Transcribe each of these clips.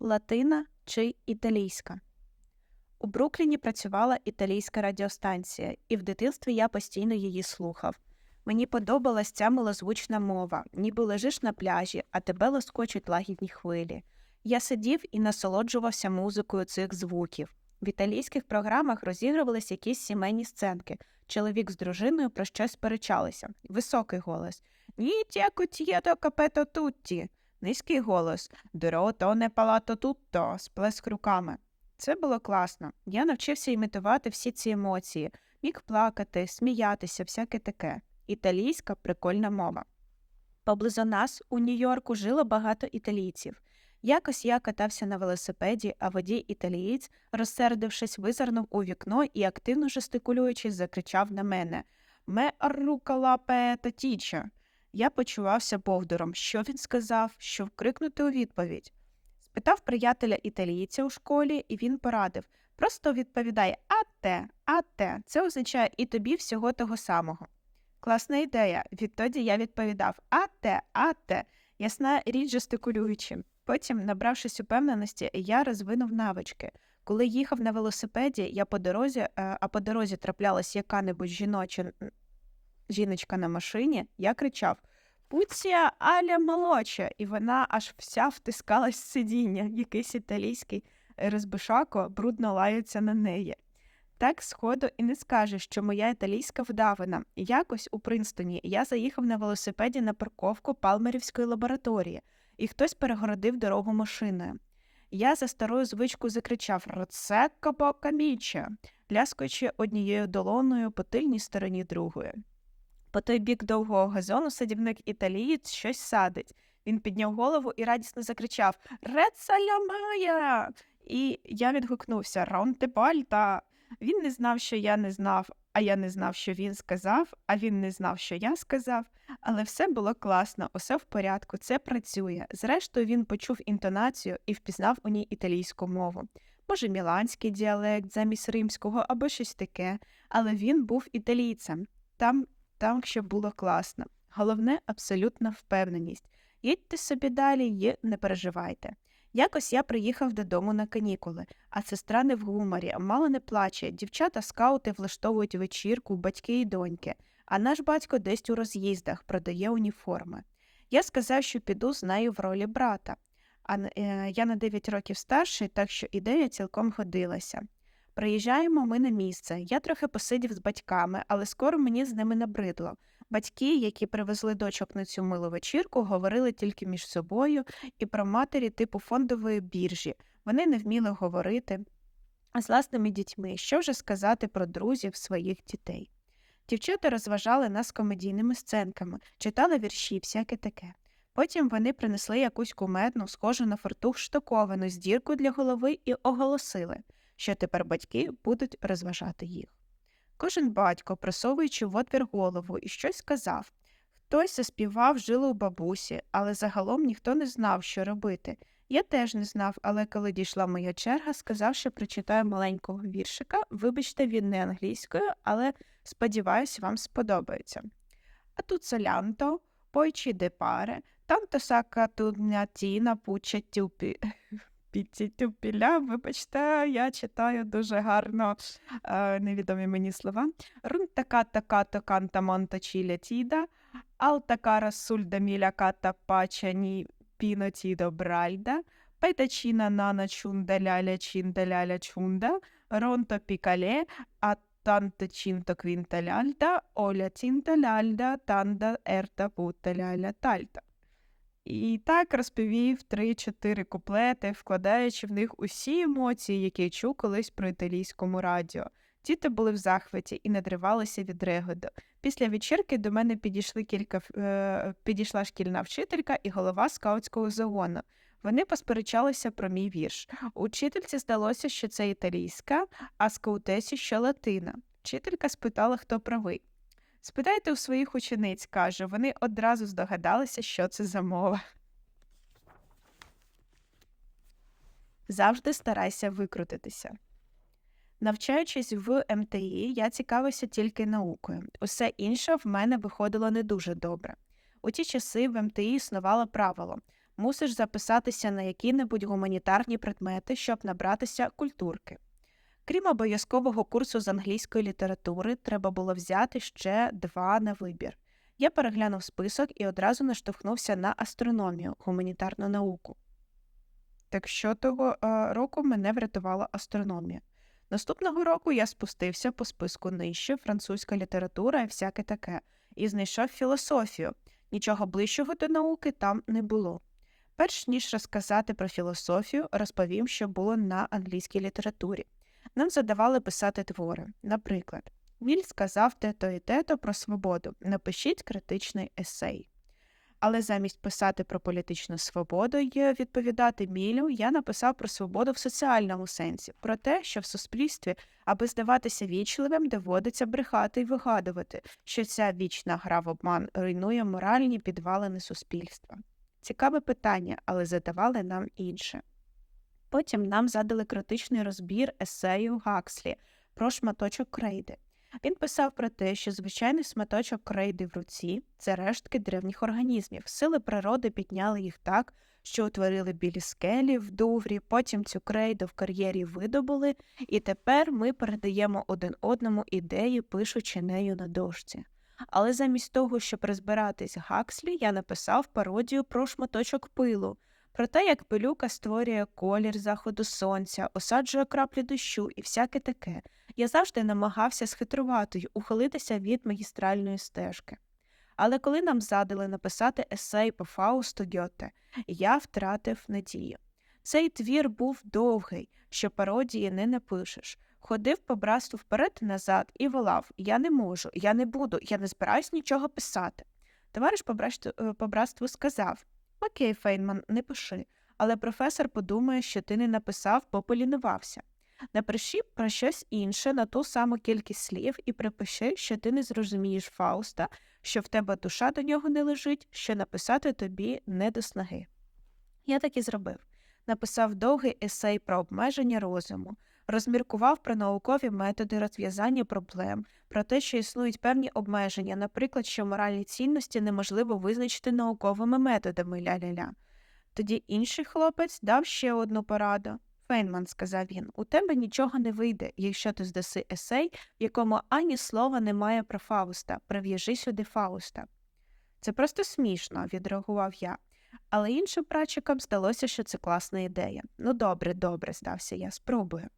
латина чи італійська. У Брукліні працювала італійська радіостанція, і в дитинстві я постійно її слухав. Мені подобалась ця милозвучна мова, ніби лежиш на пляжі, а тебе лоскочуть лагідні хвилі. Я сидів і насолоджувався музикою цих звуків. В італійських програмах розігрувались якісь сімейні сценки. Чоловік з дружиною про щось сперечалися. Високий голос Нітяко тієто капето тутті. Низький голос Дро то не палато тутто, сплеск руками. Це було класно. Я навчився імітувати всі ці емоції, міг плакати, сміятися, всяке таке. Італійська прикольна мова. Поблизу нас у Нью-Йорку жило багато італійців. Якось я катався на велосипеді, а водій італієць, розсердившись, визирнув у вікно і, активно жестикулюючи, закричав на мене Ме аррукала пета тіча. Я почувався бовдуром. Що він сказав, що вкрикнути у відповідь. Спитав приятеля італійця у школі, і він порадив просто відповідай ате, ате. Це означає і тобі всього того самого. Класна ідея. Відтоді я відповідав ате, ате, ясна річ жестикулюючи. Потім, набравшись упевненості, я розвинув навички. Коли їхав на велосипеді, я по дорозі, е, а по дорозі траплялась яка-небудь жіноча жіночка на машині, я кричав Пуція Аля молодша, і вона аж вся втискалась в сидіння, якийсь італійський розбишако брудно лається на неї. Так сходу і не скажеш, що моя італійська вдавана. Якось у Принстоні я заїхав на велосипеді на парковку Палмерівської лабораторії, і хтось перегородив дорогу машиною. Я за старою звичкою закричав Роцекка бокаміча, ляскаючи однією долоною по тильній стороні другої. По той бік довгого газону садівник італієць щось садить. Він підняв голову і радісно закричав Рецалямая! І я відгукнувся Ронте Пальта. Він не знав, що я не знав, а я не знав, що він сказав, а він не знав, що я сказав. Але все було класно, усе в порядку, це працює. Зрештою, він почув інтонацію і впізнав у ній італійську мову. Може, міланський діалект замість римського або щось таке, але він був італійцем. Там, там ще було класно. Головне абсолютна впевненість. Їдьте собі далі і не переживайте. Якось я приїхав додому на канікули, а сестра не в гуморі, мало не плаче. Дівчата скаути влаштовують вечірку, батьки і доньки, а наш батько десь у роз'їздах продає уніформи. Я сказав, що піду з нею в ролі брата. А е, я на 9 років старший, так що ідея цілком годилася. Приїжджаємо ми на місце. Я трохи посидів з батьками, але скоро мені з ними набридло. Батьки, які привезли дочок на цю милу вечірку, говорили тільки між собою і про матері типу фондової біржі. Вони не вміли говорити з власними дітьми, що вже сказати про друзів своїх дітей. Дівчата розважали нас комедійними сценками, читали вірші, всяке таке. Потім вони принесли якусь кумедну, схожу на фартух штоковану з діркою для голови і оголосили, що тепер батьки будуть розважати їх. Кожен батько, просовуючи в отвір голову, і щось сказав. Хтось заспівав жили у бабусі, але загалом ніхто не знав, що робити. Я теж не знав, але коли дійшла моя черга, сказав, що прочитаю маленького віршика. Вибачте, він не англійською, але сподіваюся, вам сподобається. А тут солянто, пойчі де паре, танто сака туднятіна пуча тюпі. Піці тюпіля, вибачте, я читаю дуже гарно е, невідомі мені слова. Рун така така то канта монта чіля тіда, ал така сульда міля ката пача ні піно тідо бральда, петачіна нана чунда ляля чінда ляля чунда, ронто пікале, а танта чінто квінта ляльда, оля тінта ляльда, танда ерта пута ляля тальта. І так розповів три-чотири куплети, вкладаючи в них усі емоції, які чув колись про італійському радіо. Діти були в захваті і надривалися від регоду. Після вечірки до мене підійшли кілька е, підійшла шкільна вчителька і голова скаутського загону. Вони посперечалися про мій вірш. Учительці здалося, що це італійська, а скаутесі, що латина. Вчителька спитала, хто правий. Спитайте у своїх учениць, каже, вони одразу здогадалися, що це за мова. Завжди старайся викрутитися. Навчаючись в МТІ, я цікавився тільки наукою. Усе інше в мене виходило не дуже добре. У ті часи в МТІ існувало правило Мусиш записатися на які-небудь гуманітарні предмети, щоб набратися культурки. Крім обов'язкового курсу з англійської літератури, треба було взяти ще два на вибір. Я переглянув список і одразу наштовхнувся на астрономію, гуманітарну науку. Так що того е, року мене врятувала астрономія. Наступного року я спустився по списку нижче, французька література і всяке таке, і знайшов філософію. Нічого ближчого до науки там не було. Перш ніж розказати про філософію, розповім, що було на англійській літературі. Нам задавали писати твори. Наприклад, Віль сказав те-то і те-то про свободу. Напишіть критичний есей. Але замість писати про політичну свободу і відповідати Мілю, я написав про свободу в соціальному сенсі, про те, що в суспільстві, аби здаватися вічливим, доводиться брехати і вигадувати, що ця вічна гра в обман руйнує моральні підвалини суспільства. Цікаве питання, але задавали нам інше. Потім нам задали критичний розбір есею Гакслі про шматочок крейди. Він писав про те, що звичайний шматочок крейди в руці це рештки древніх організмів. Сили природи підняли їх так, що утворили білі скелі в дуврі, потім цю крейду в кар'єрі видобули, і тепер ми передаємо один одному ідеї, пишучи нею на дошці. Але замість того, щоб розбиратись Гакслі, я написав пародію про шматочок пилу, про те, як пилюка створює колір заходу сонця, осаджує краплі дощу і всяке таке. Я завжди намагався схитрувати й ухилитися від магістральної стежки. Але коли нам задали написати есей по Фаусту Гьоте, я втратив надію. Цей твір був довгий, що пародії не напишеш. Ходив по братству вперед назад і волав Я не можу, я не буду, я не збираюсь нічого писати. Товариш по братству сказав Окей, Фейнман, не пиши, але професор подумає, що ти не написав, бо полінувався. Напиши про щось інше на ту саму кількість слів і припиши, що ти не зрозумієш Фауста, що в тебе душа до нього не лежить, що написати тобі не до снаги. Я так і зробив. Написав довгий есей про обмеження розуму, розміркував про наукові методи розв'язання проблем, про те, що існують певні обмеження, наприклад, що моральні цінності неможливо визначити науковими методами ля-ля-ля. Тоді інший хлопець дав ще одну пораду. Фейнман, сказав він, у тебе нічого не вийде, якщо ти здаси есей, в якому ані слова немає про Фауста, прив'яжи сюди Фауста. Це просто смішно, відреагував я. Але іншим прачикам здалося, що це класна ідея. Ну, добре, добре, здався я, спробую.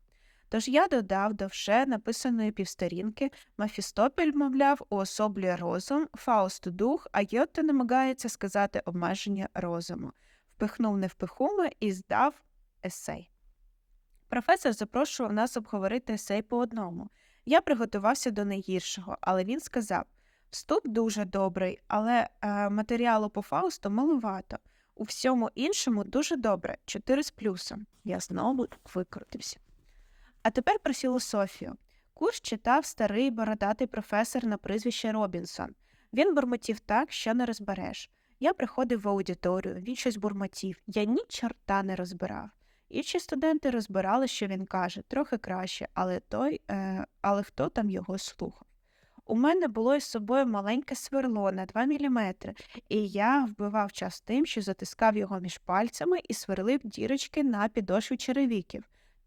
Тож я додав до вже написаної півсторінки Мафістопель, мовляв, уособлює розум, Фауст дух, а Йотто намагається сказати обмеження розуму. Впихнув невпихуме і здав есей. Професор запрошував нас обговорити есей по одному. Я приготувався до найгіршого, але він сказав вступ дуже добрий, але е, матеріалу по Фаусту маловато. У всьому іншому дуже добре, чотири з плюсом. Я знову викрутився. А тепер про філософію. Курс читав старий бородатий професор на прізвище Робінсон. Він бурмотів так, що не розбереш. Я приходив в аудиторію, він щось бурмотів, я ні чорта не розбирав. Інші студенти розбирали, що він каже, трохи краще, але той, е, але хто там його слухав. У мене було із собою маленьке сверло на 2 мм, і я вбивав час тим, що затискав його між пальцями і сверлив дірочки на підошві черевіків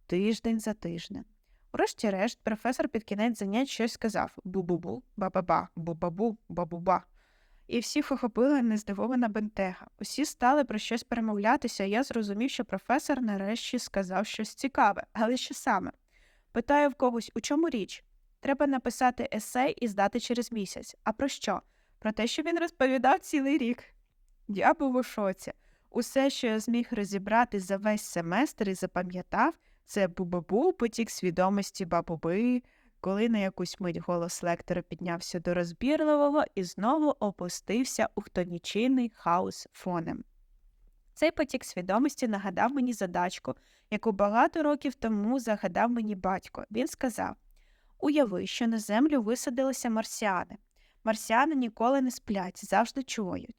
тиждень за тижнем. Врешті-решт, професор під кінець занять щось сказав бу-бу-бу, ба-ба-ба, бу-бабу, ба-бу-ба. І всіх охопила нездивована бентега. Усі стали про щось перемовлятися, і я зрозумів, що професор нарешті сказав щось цікаве, але що саме? Питаю в когось, у чому річ? Треба написати есей і здати через місяць. А про що? Про те, що він розповідав цілий рік. Я був у шоці. Усе, що я зміг розібрати за весь семестр і запам'ятав, це бу-бу-бу, потік свідомості бабуби, коли на якусь мить голос лектора піднявся до розбірливого і знову опустився у хтонічийний хаос фонем. Цей потік свідомості нагадав мені задачку, яку багато років тому загадав мені батько. Він сказав Уяви, що на землю висадилися марсіани. Марсіани ніколи не сплять, завжди чують.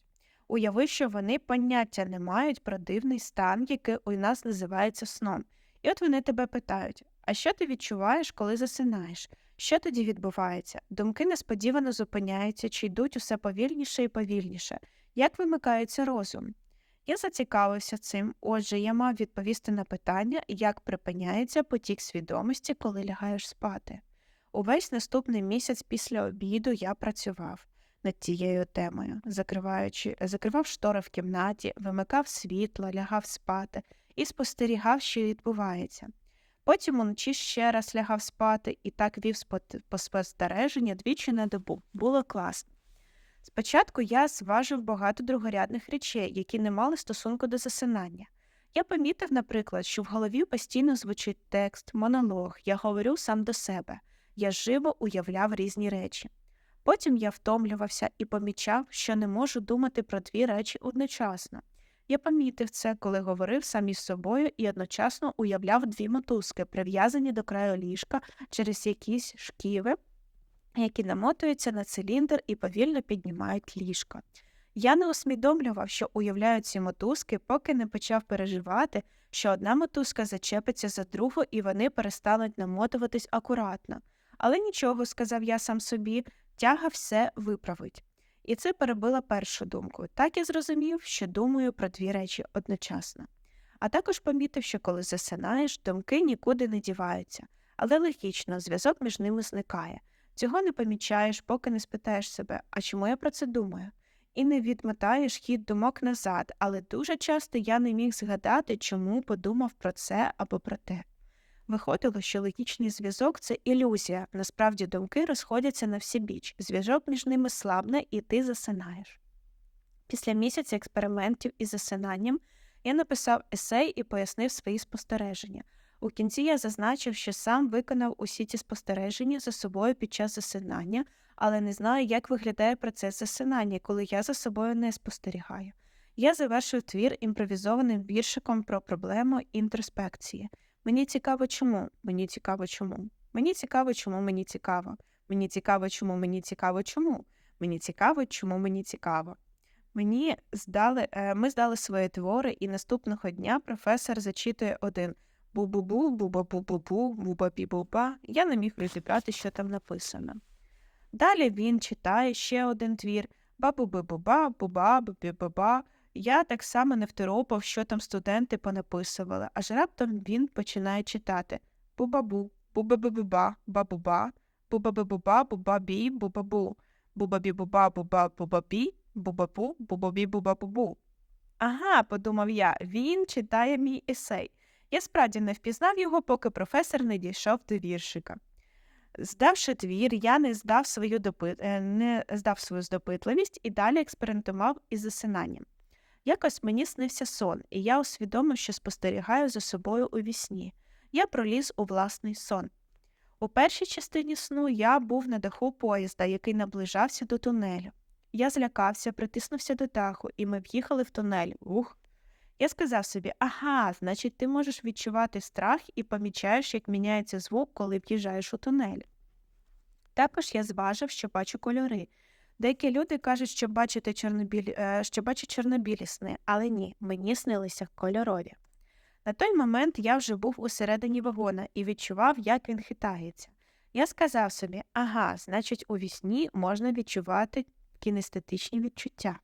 Уяви, що вони поняття не мають про дивний стан, який у нас називається сном. І от вони тебе питають а що ти відчуваєш, коли засинаєш? Що тоді відбувається? Думки несподівано зупиняються чи йдуть усе повільніше і повільніше. Як вимикається розум? Я зацікавився цим, отже, я мав відповісти на питання, як припиняється потік свідомості, коли лягаєш спати. Увесь наступний місяць після обіду я працював над цією темою, закриваючи, закривав штори в кімнаті, вимикав світло, лягав спати і спостерігав, що відбувається. Потім уночі ще раз лягав спати і так вів по спостереження двічі на добу. Було класно. Спочатку я зважив багато другорядних речей, які не мали стосунку до засинання. Я помітив, наприклад, що в голові постійно звучить текст, монолог, я говорю сам до себе, я живо уявляв різні речі. Потім я втомлювався і помічав, що не можу думати про дві речі одночасно. Я помітив це, коли говорив сам із собою і одночасно уявляв дві мотузки, прив'язані до краю ліжка через якісь шківи, які намотуються на циліндр і повільно піднімають ліжко. Я не усвідомлював, що уявляю ці мотузки, поки не почав переживати, що одна мотузка зачепиться за другу і вони перестануть намотуватись акуратно. Але нічого, сказав я сам собі, тяга все виправить. І це перебило першу думку. Так я зрозумів, що думаю про дві речі одночасно. А також помітив, що коли засинаєш, думки нікуди не діваються, але логічно, зв'язок між ними зникає. Цього не помічаєш, поки не спитаєш себе, а чому я про це думаю? І не відмотаєш хід думок назад, але дуже часто я не міг згадати, чому подумав про це або про те. Виходило, що логічний зв'язок це ілюзія, насправді думки розходяться на всі біч, зв'язок між ними слабне, і ти засинаєш. Після місяця експериментів із засинанням я написав есей і пояснив свої спостереження. У кінці я зазначив, що сам виконав усі ці спостереження за собою під час засинання, але не знаю, як виглядає процес засинання, коли я за собою не спостерігаю. Я завершив твір імпровізованим віршиком про проблему інтроспекції. Мені цікаво, чому. Мені цікаво, чому. Мені цікаво, чому мені цікаво. Мені цікаво, чому мені цікаво, чому. Мені цікаво, чому мені цікаво. Мені здали, е, ми здали свої твори, і наступного дня професор зачитує один бу-бу-бу, бу-ба-бу-бу-бу, буба-бі-буба. Я не міг розібрати, що там написано. Далі він читає ще один твір ба-бу-бу-бу-ба, буба-бу-бі-бу-ба. Я так само не второпав, що там студенти понаписували, аж раптом він починає читати бу-ба-бу, бу-ба-бу-ба, ба-бу-ба, бу-ба-бу-ба, бу-ба-бі, бу-ба-бу, бу-ба-бі-бу-ба, бу-ба-бу-ба-бі, бу-ба-бу, бу-ба-бі, бу-ба-бу-бу. Ага, подумав я, він читає мій есей. Я справді не впізнав його, поки професор не дійшов до віршика. Здавши твір, я не здав свою допит... е, не здав свою здопитливість і далі експериментував із засинанням. Якось мені снився сон, і я усвідомив, що спостерігаю за собою у вісні. Я проліз у власний сон. У першій частині сну я був на даху поїзда, який наближався до тунелю. Я злякався, притиснувся до даху, і ми в'їхали в тунель. Ух. Я сказав собі, ага, значить, ти можеш відчувати страх і помічаєш, як міняється звук, коли в'їжджаєш у тунель. Також я зважив, що бачу кольори. Деякі люди кажуть, що, бачите чорнобілі, е, що бачать чорнобілі сни, але ні, мені снилися кольорові. На той момент я вже був усередині вагона і відчував, як він хитається. Я сказав собі, ага, значить, у вісні можна відчувати кінестетичні відчуття.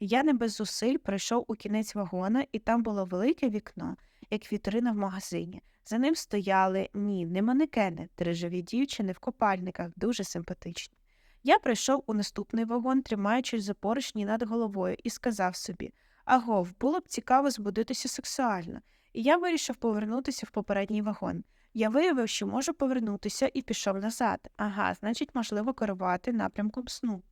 Я не без зусиль прийшов у кінець вагона, і там було велике вікно, як вітрина в магазині. За ним стояли ні, не манекени, три живі дівчини в копальниках, дуже симпатичні. Я прийшов у наступний вагон, тримаючись за поручні над головою, і сказав собі Агов, було б цікаво збудитися сексуально, і я вирішив повернутися в попередній вагон. Я виявив, що можу повернутися, і пішов назад. Ага, значить, можливо керувати напрямком сну.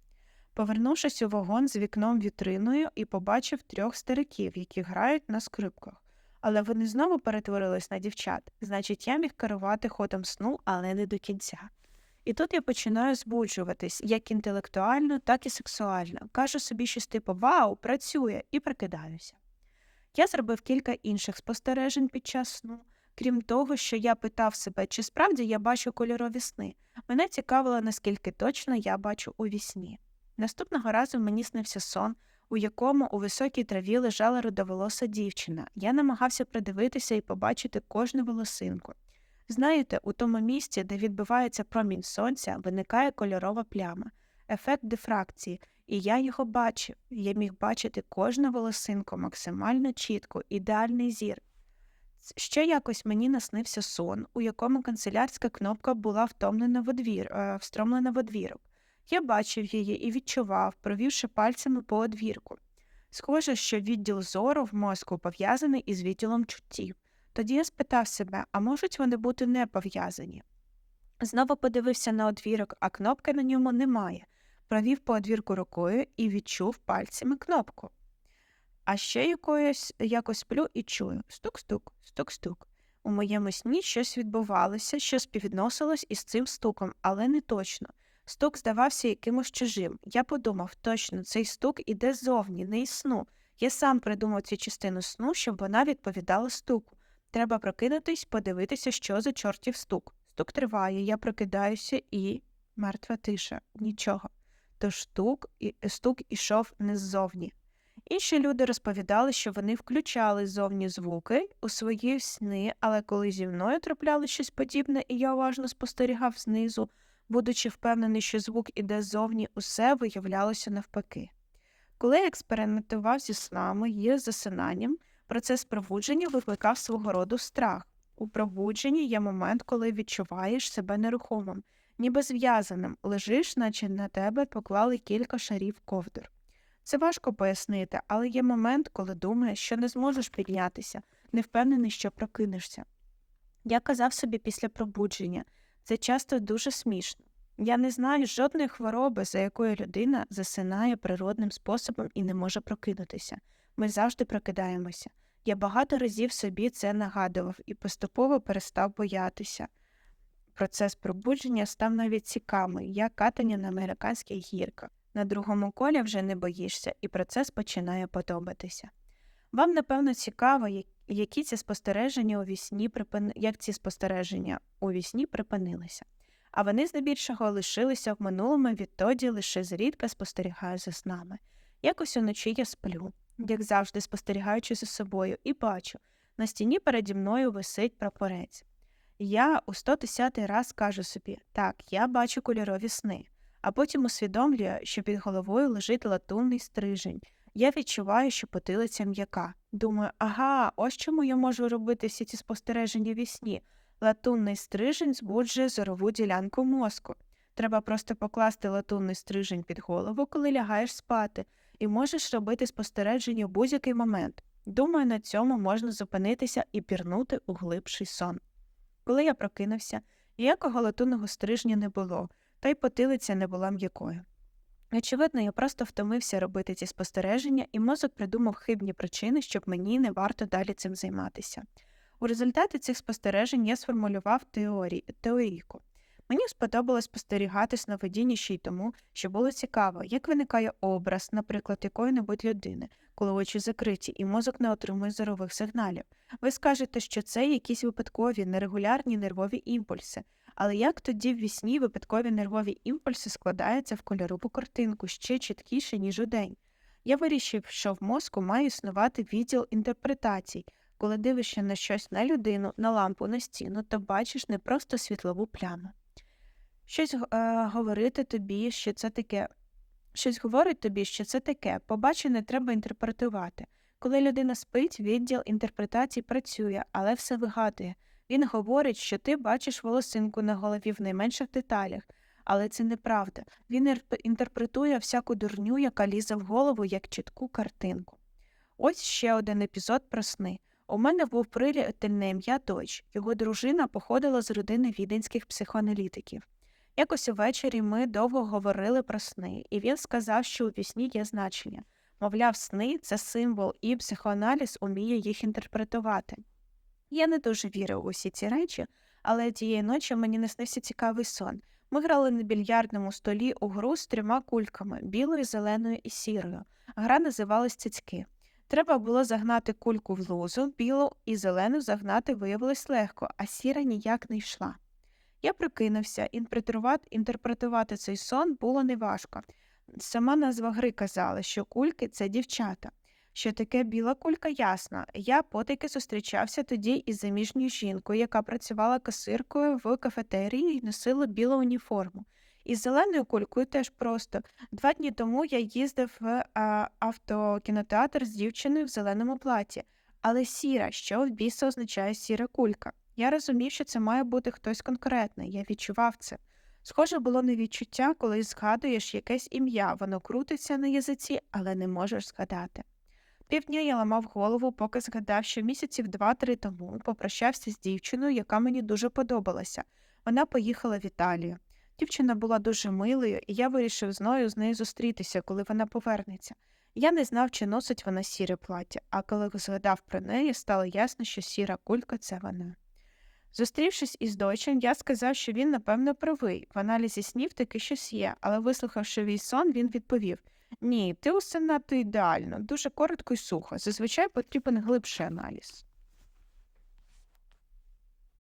Повернувшись у вагон з вікном вітриною і побачив трьох стариків, які грають на скрипках. Але вони знову перетворились на дівчат. Значить, я міг керувати ходом сну, але не до кінця. І тут я починаю збуджуватись як інтелектуально, так і сексуально. Кажу собі щось типу Вау, працює, і прикидаюся. Я зробив кілька інших спостережень під час сну. Крім того, що я питав себе, чи справді я бачу кольорові сни. Мене цікавило, наскільки точно я бачу у вісні. Наступного разу мені снився сон, у якому у високій траві лежала рудоволоса дівчина. Я намагався придивитися і побачити кожну волосинку. Знаєте, у тому місці, де відбивається промінь сонця, виникає кольорова пляма, ефект дифракції, І я його бачив. Я міг бачити кожну волосинку максимально чітко, ідеальний зір. Ще якось мені наснився сон, у якому канцелярська кнопка була втомлена в одвір, е, встромлена в одвірок. Я бачив її і відчував, провівши пальцями по одвірку. Схоже, що відділ зору в мозку пов'язаний із відділом чуттів. Тоді я спитав себе, а можуть вони бути не пов'язані? Знову подивився на одвірок, а кнопки на ньому немає. Провів по одвірку рукою і відчув пальцями кнопку. А ще якоюсь якось сплю і чую стук-стук, стук-стук. У моєму сні щось відбувалося, що співвідносилось із цим стуком, але не точно. Стук здавався якимось чужим. Я подумав, точно, цей стук іде зовні, не із сну. Я сам придумав цю частину сну, щоб вона відповідала стуку. Треба прокинутись, подивитися, що за чортів стук. Стук триває, я прокидаюся і. мертва тиша, нічого. Тож стук, і... стук ішов не ззовні. Інші люди розповідали, що вони включали зовні звуки у свої сни, але коли зі мною трапляли щось подібне, і я уважно спостерігав знизу, будучи впевнений, що звук іде ззовні, усе виявлялося навпаки. Коли я експериментував зі снами і засинанням, процес пробудження викликав свого роду страх. У пробудженні є момент, коли відчуваєш себе нерухомим, ніби зв'язаним, лежиш, наче на тебе поклали кілька шарів ковдр. Це важко пояснити, але є момент, коли думаєш, що не зможеш піднятися, не впевнений, що прокинешся. Я казав собі після пробудження це часто дуже смішно. Я не знаю жодної хвороби, за якою людина засинає природним способом і не може прокинутися. Ми завжди прокидаємося. Я багато разів собі це нагадував і поступово перестав боятися. Процес пробудження став навіть цікавий, як катання на американських гірках. На другому колі вже не боїшся, і процес починає подобатися. Вам, напевно, цікаво, які ці спостереження у вісні припин... як ці спостереження у вісні припинилися, а вони здебільшого лишилися в минулому, відтоді лише зрідка спостерігаю за снами. Якось уночі я сплю, як завжди спостерігаючи за собою, і бачу, на стіні переді мною висить прапорець. Я у 110 раз кажу собі так, я бачу кольорові сни а потім усвідомлює, що під головою лежить латунний стрижень. Я відчуваю, що потилиця м'яка. Думаю, ага, ось чому я можу робити всі ці спостереження ві сні. Латунний стрижень збуджує зорову ділянку мозку. Треба просто покласти латунний стрижень під голову, коли лягаєш спати, і можеш робити спостереження в будь-який момент. Думаю, на цьому можна зупинитися і пірнути у глибший сон. Коли я прокинувся, ніякого латунного стрижня не було та й потилиця не була м'якою. Очевидно, я просто втомився робити ці спостереження, і мозок придумав хибні причини, щоб мені не варто далі цим займатися. У результаті цих спостережень я сформулював теорі... теорійку. Мені сподобалось спостерігати сновидіння ще й тому, що було цікаво, як виникає образ, наприклад, якої-небудь людини, коли очі закриті, і мозок не отримує зорових сигналів. Ви скажете, що це якісь випадкові нерегулярні нервові імпульси, але як тоді в вісні випадкові нервові імпульси складаються в кольорову картинку ще чіткіше, ніж у день? Я вирішив, що в мозку має існувати відділ інтерпретацій. Коли дивишся на щось на людину, на лампу, на стіну, то бачиш не просто світлову пляму. Щось е, говорити тобі, що це таке. Щось говорить тобі, що це таке, побачене треба інтерпретувати. Коли людина спить, відділ інтерпретацій працює, але все вигадує. Він говорить, що ти бачиш волосинку на голові в найменших деталях, але це неправда. Він інтерпретує всяку дурню, яка лізе в голову, як чітку картинку. Ось ще один епізод про сни. У мене був приятельне ім'я Дойч. Його дружина походила з родини віденських психоаналітиків. Якось увечері ми довго говорили про сни, і він сказав, що у пісні є значення. Мовляв, сни це символ, і психоаналіз уміє їх інтерпретувати. Я не дуже вірив у усі ці речі, але тієї ночі мені не снився цікавий сон. Ми грали на більярдному столі у гру з трьома кульками білою, зеленою і сірою. Гра називалась цицьки. Треба було загнати кульку в лузу, білу і зелену загнати виявилось легко, а сіра ніяк не йшла. Я прикинувся, інтерпретувати цей сон було неважко. Сама назва гри казала, що кульки це дівчата. Що таке біла кулька ясно. Я потайки зустрічався тоді із заміжньою жінкою, яка працювала касиркою в кафетерії і носила білу уніформу. Із зеленою кулькою теж просто. Два дні тому я їздив в а, автокінотеатр з дівчиною в зеленому платі. Але сіра, що в біса означає сіра кулька? Я розумів, що це має бути хтось конкретний, я відчував це. Схоже було на відчуття, коли згадуєш якесь ім'я, воно крутиться на язиці, але не можеш згадати. Півдня я ламав голову, поки згадав, що місяців два-три тому попрощався з дівчиною, яка мені дуже подобалася. Вона поїхала в Італію. Дівчина була дуже милою, і я вирішив зною з нею зустрітися, коли вона повернеться. Я не знав, чи носить вона сіре плаття, а коли згадав про неї, стало ясно, що сіра кулька це вона. Зустрівшись із дочем, я сказав, що він, напевно, правий. В аналізі снів таки щось є, але вислухавши мій сон, він відповів Ні, ти усе надто ідеально, дуже коротко і сухо. Зазвичай потрібен глибший аналіз.